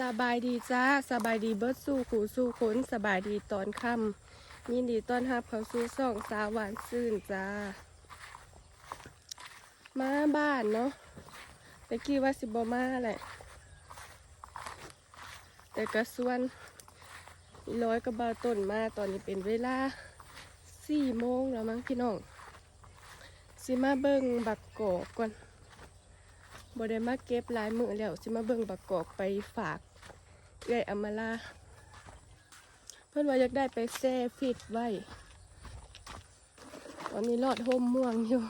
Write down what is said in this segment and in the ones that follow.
สบายดีจ้าสบายดีเบิร์ดสู้ขู่สู้ขนสบายดีตอนค่ำยินดีต้อนรับเขาสู่ส่องสาวหวานซื่นจ้า มาบ้านเนาะแต่กี้ว่าสิบมาแหละ แต่กระส่วนร้อยกับบาต้นมาตอนนี้เป็นเวลาสี่โมงแล้วมั้งพี่น้องสิมาเบิ่งบักกอกก่อน บได้มาเก็บลายมือแล้วสิมาเบิ่งบักกอกไปฝากเอื้อยอมาลาเพิ่อนว่าอยากได้ไปแซ่ฟิตไว้ ตอนนี้รอดห่มม่วงอยู่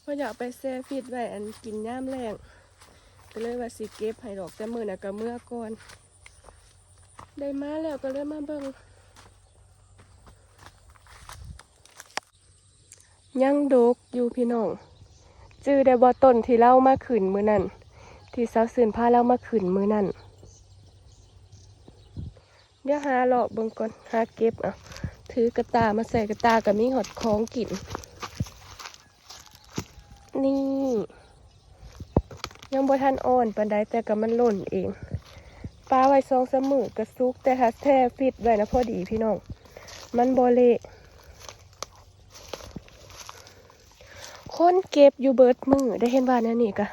เพิ่อนอยากไปแซ่ฟิตไว้อันกินย่ามแรงก็เลยว่าสิเก็บให้ดอกแต่มือนะก็เมื่อก่อน ได้มาแล้วก็เลยมาเบิ่งยังดกอยู่พี่น้อง จื้อได้บ่ต้นที่เล่ามาขืนมือนั่นที่สาวสื่นพาเล่ามาขืนมือนั่นเดี๋ยวหาเลาะเบิ่งก่อนหาเก็บอะถือกระตามาใส่กระตากับมีหอดของกินนี่ ยังบ่ทันอ่อนปานใดแต่ก็มันหล่นเองปลาไว้ซองสมือกระซุกแต่ถ้าแท้ฟิตไว้นะพอดีพี่น้อง มันบ่เละ คนเก็บอยู่เบิดมือได้เห็นว่าแนวนี่กะ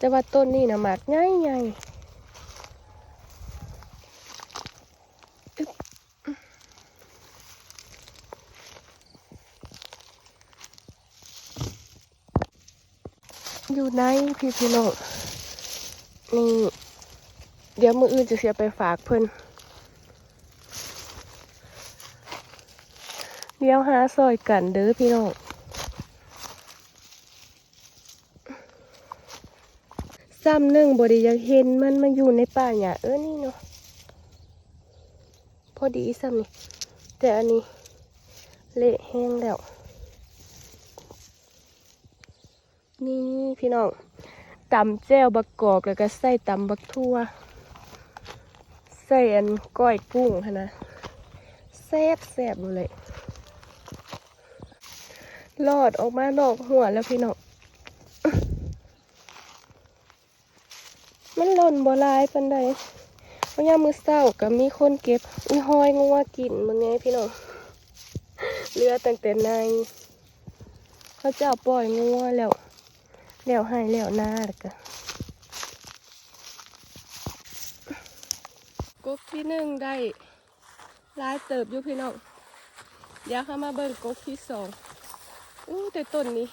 จะว่าต้นนี่นะหมากง่ายง่ายอยู่ในพี่พี่น้องนี่เดี๋ยวมืออื่นจะเสียไปฝากเพิ่นเดี๋ยวหาซอยกันเด้อพี่น้อง ซ้ำหนึ่งบริยังเห็นมันมาอยู่ในป่าหญ้าเออนี่เนาะพอดีซ้ำนี่แต่อันนี้ เละแห้งแล้ว นี่พี่น้องตำแจ่วบักกอกแล้วก็ใส่ตำบักทั่วใส่อันก้อยกุ้งนะแซ่บแซ่บดูเลยรอดออกมานอกหัวแล้วพี่น้อง มันหล่นบ่ลายปันใดเพราะยามมือเศร้าก็มีคนเก็บอีหอยงัวกินมึงไงพี่น้องเรือตั้งแต่ในเขาจ้าปล่อยงัวแล้วแล้วให้แล้วหน้าแล้วก็กกที่หนึ่งได้ลายเติบอยู่พี่น้องเดี๋ยวเข้ามาเบิ่งกกที่สองอู้แต่ต้นนี้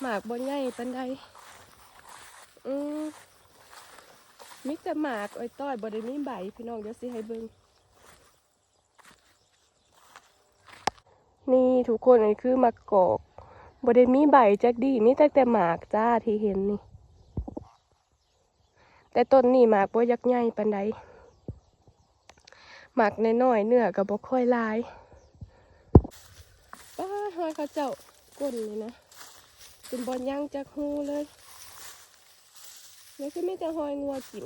หมากบ่ใหญ่ปันใดอืม มิแต่หมากอ้อยต้อยบ่ได้มีใบพี่น้องเดี๋ยวสิให้เบิ่งนี่ทุกคนอันนี้คือมะกอกบ่ได้มีใบจักดีมีแต่แต่หมากจ้าที่เห็นนี่ แต่ต้นนี่หมากบ่ยักใหญ่ปานใดหมากน้อยๆเนื้อก็บ่ค่อยลายป้าหอยเขาเจ้าก้นนี่นะเป็นบ่ยังจักฮูเลย แล้วคือมีแต่หอยงัวกิน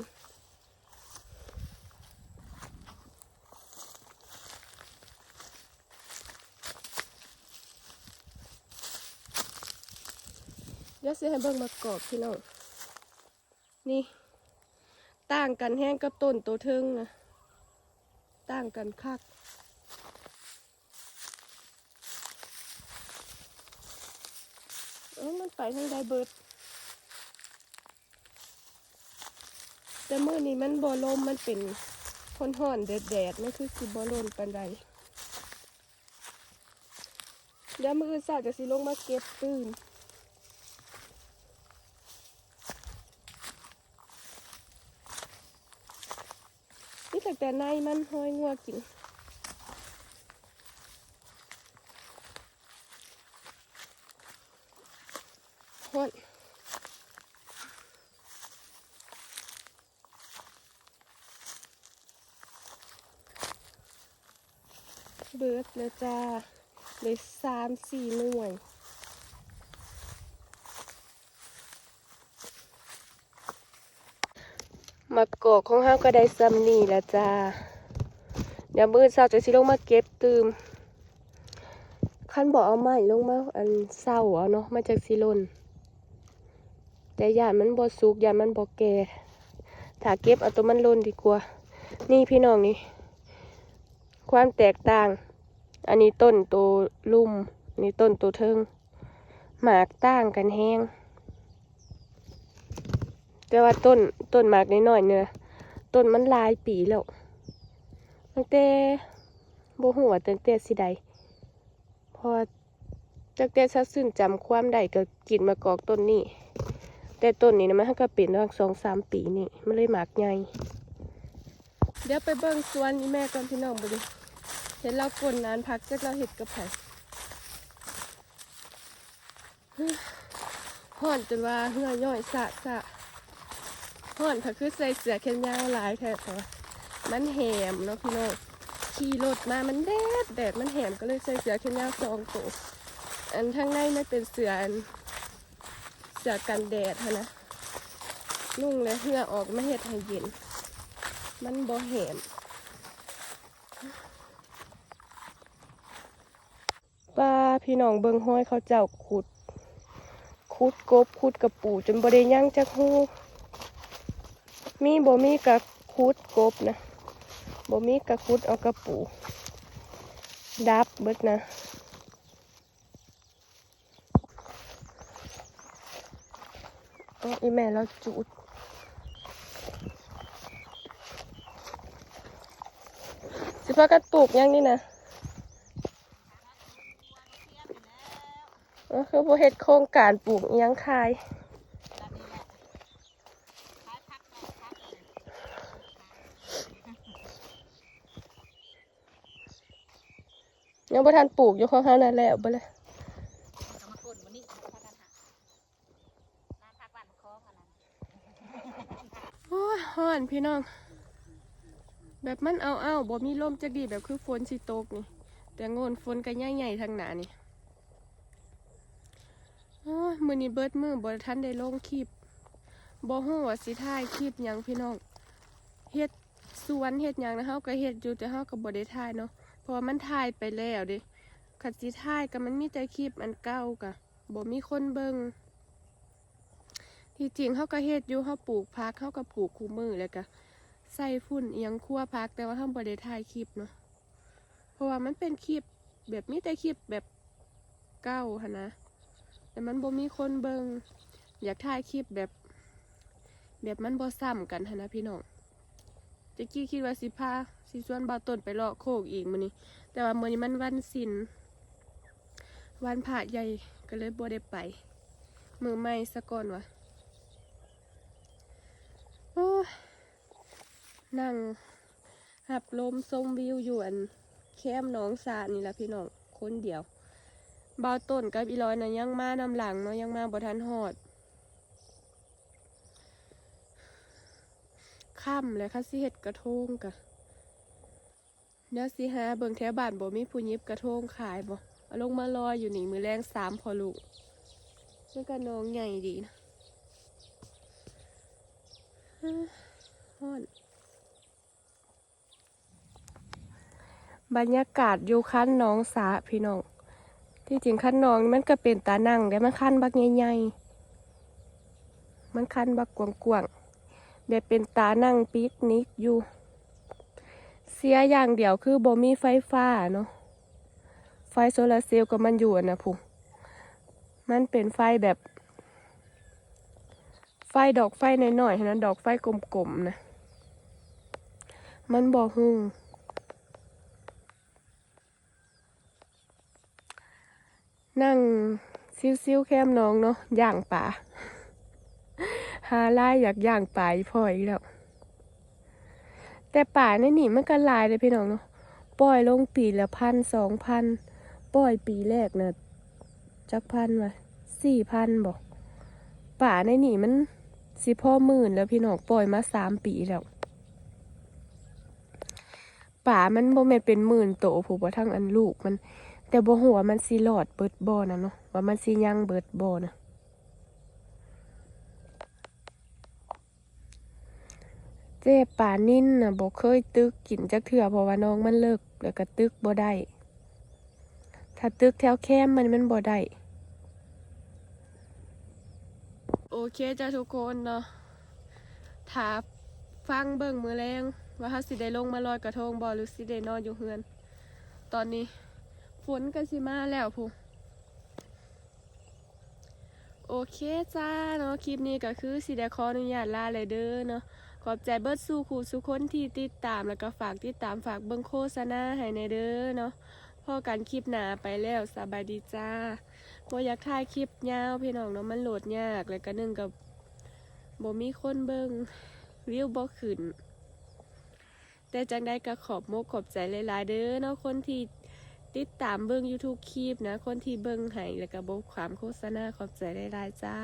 เดี๋ยวสิให้เบิ่งมากรอบพี่น้อง นี่ ต่างกันแห้งกับต้นตัวเทิงนะ ต่างกันคักเอ้มันไปทางใดเบิด แต่มื่อนี้มันบ่ลมมันเป็นห่อนห่อนๆแดดแดดไม่คือสิบ่ลนปันใดเดี๋ยวมือสาวจะสิลงมาเก็บตื่นนี่แต่แต่ในมันห้อยงัวกิน ฮอน เลยจ้าเลยสามสี่หน่วย มะกอกของเฮาก็ได้ซ้ำนี่แหละจ้าเดี๋ยวมื้อเช้าจะสิลงมาเก็บตืมคันบอกเอาไม้ลงมาอันเศร้าเอาเนาะมาจากสิลนแต่ยานมันบ่สุกยานมันบ่แก่ถ้าเก็บเอาตัวมันล่นดีกว่า นี่พี่น้องนี่ ความแตกต่าง อันนี้ต้นตัวลุ่มอันนี้ต้นตัวเทิง หมากต่างกันแห้ง แต่ว่าต้นต้นหมากน้อยๆเนี่ยต้นมันลายปีแล้วตั้งแต่บ่หัวตั้งแต่สิใดพอตั้งแต่ชัดซึ้นจำความได้ก็กินมากอกต้นนี้แต่ต้นนี้นะมันก็เป็นตั้งสองสามปีนี่มันเลยหมากใหญ่เดี๋ยวไปเบิ่งสวนนี่แม่ก่อนพี่น้องบ่ดิ เห็นเรากลนนานพักจักเราเห็ดกับไผห่อนจนว่าเหงื่อย่อยสะสะห่อนถ้าคือใส่เสื้อแขนยาวหลายแท้แต่ว่ามันแหมเนาะพี่น้องขี่รถมามันแดดแดดมันแหมก็เลยใส่เสื้อแขนยาวสองตัวอันข้างในไม่เป็นเสื้ออันเสือกันแดดนะนุ่งแล้วเหงื่อออกไม่เห็ดให้เย็น มันบ่แหมป้า พี่น้องเบิงห้อยเขาเจ้าขุด ขุดกบขุดกระปูจนบ่ได้ย่างจักฮูมีบ่มีกะขุดกบนะบ่มีกะขุดเอากระปู ดับเบิดนะอ๋ออีแม่เราจูดสิพากันปลูกยังนี่นะ ก็คือโบเฮ็ดโครงการปลูกเอิหยังขายยังบ่ทันปลูกอยู่ข้างๆนั่นแล้วบ่เลยหาน้ำพักบ้านคอกันนะโอ้ยฮ้อนพี่น้อง แบบมันเอาเอาๆบ่มีลมจักดีแบบคือฝนสิตกนี่ แต่งนฝนก็ใหญ่ๆทางหน้านี่ มือนี้เบิดมือบ่ทันได้ลงคลิปบ่ฮู้ว่าสิถ่ายคลิปยังพี่น้องเฮ็ดสวนเฮ็ดยังนะเฮาก็เฮ็ดอยู่แต่เฮาก็บ่ได้ถ่ายเนาะเพราะว่ามันถ่ายไปแล้วเด้คันสิถ่ายก็มันมีแต่คลิปอันเก่ากะบ่มีคนเบิ่งที่จริงเฮาก็เฮ็ดอยู่เฮาปลูกผักเฮาก็ปลูกคู่มือแล้วก็ใส่ฝุ่นเอียงคั่วพักแต่ว่าทำบริถ่ายคลิปเนาะเพราะว่ามันเป็นคลิปแบบมีแต่คลิปแบบเก้าหนนะ แต่มันบ่มีคนเบิงอยากถ่ายคลิปแบบ แบบมันบ่ซ้ำกันนะพี่น้องจะกี้คิดว่าสิพาสิชวนบ่าวต้นไปเลาะโคกอีกมื้อนี้ แต่ว่ามื้อนี้มันวันศิลวันพระใหญ่ก็เลยบ่ได้ไป มือใหม่ซะก่อนวะโอ้นั่งหับลมชมวิวอยู่อันแคมหน้องสานี่แหละพี่น้องคนเดียว บาต้นกับอีร้อยนะยังมานำหลังเนาะยังมาบ่ทันหอดค่ำเลยค่ะสิเฮ็ดกระทงกะเดี๋ยวสิหาเบิ่งแถวบ้านบ่มีผู้ยิบกระทงขายบ่เอาลงมาลอยอยู่นี่มือแรงสามพอลูกแล้วก็น้องใหญ่ดีนะฮ้อนบรรยากาศอยู่คันน้องสาพี่น้อง ที่จริงคันนองนี่มันก็เป็นตานั่งแต่มันคันบักใหญ่ๆมันคันบักกวางๆแบบเป็นตานั่งปิกนิกอยู่ เสียอย่างเดียวคือบ่มีไฟฟ้าเนาะไฟโซลาร์เซลล์ก็มันอยู่นะพุงมันเป็นไฟแบบ ไฟดอกไฟน้อยๆนั้นดอกไฟกลมๆนะมันบ่ฮึ่ง นั่งซิ้วๆแคมน้องเนาะย่างป่าหาไล่อยากย่างป่าอีพ่ออีกแล้ว แต่ป่าในนี่มันก็ลายเลยพี่น้องเนาะปล่อยลงปีละพันสองพันปล่อยปีแรกเนะจักพันวะสี่พันบอกป่าในนี่มันสิพ่อหมื่นแล้วพี่น้องปล่อยมาสามปีแล้วป่ามันบ่แม่นเป็นหมื่นโตผูกว่าทั้งอันลูกมัน แต่บ่ฮู้ว่ามันสิรอดเบิดบ่นะเนาะว่ามันสิยังเบิดบ่นะเจ๊ป่านิ่นน่ะบ่เคยตึกกินจักเทื่อเพราะว่าน้องมันเลิกแล้วก็ตึกบ่ได้ถ้าตึกแถวแคมมันมันบ่ได้โอเคจ้าทุกคนเนาะถ้าฟังเบิ่งมือแรงว่าเฮาสิได้ลงมาลอยกระทงบ่หรือสิได้นอนอยู่เฮือน ตอนนี้ ฝนก็สิมาแล้วพูโอเคจ้าเนาะคลิปนี้ก็คือสิได้ขออนุญาตลาเลยเด้อเนาะขอบใจเบิร์ดสู่ครูสุคนที่ติดตามแล้วก็ฝากติดตามฝากเบิ่งโฆษณาให้ในเด้อเนาะพอกันคลิปหนาไปแล้วสบายดีจ้าบ่อยากถ่ายคลิปยาวพี่น้องเนาะมันโหลดยากแล้วก็หนึงกับบ่มีคนเบิ่งวิวบ่ขึ้นแต่จังได้ก็ขอบโมกขอบใจหลายๆเด้อเนาะคนที่ ติดตามเบิ่ง YouTube คลิปนะ คนที่เบิ่งให้แล้วก็บบความโฆษณาขอบใจได้ๆจ้า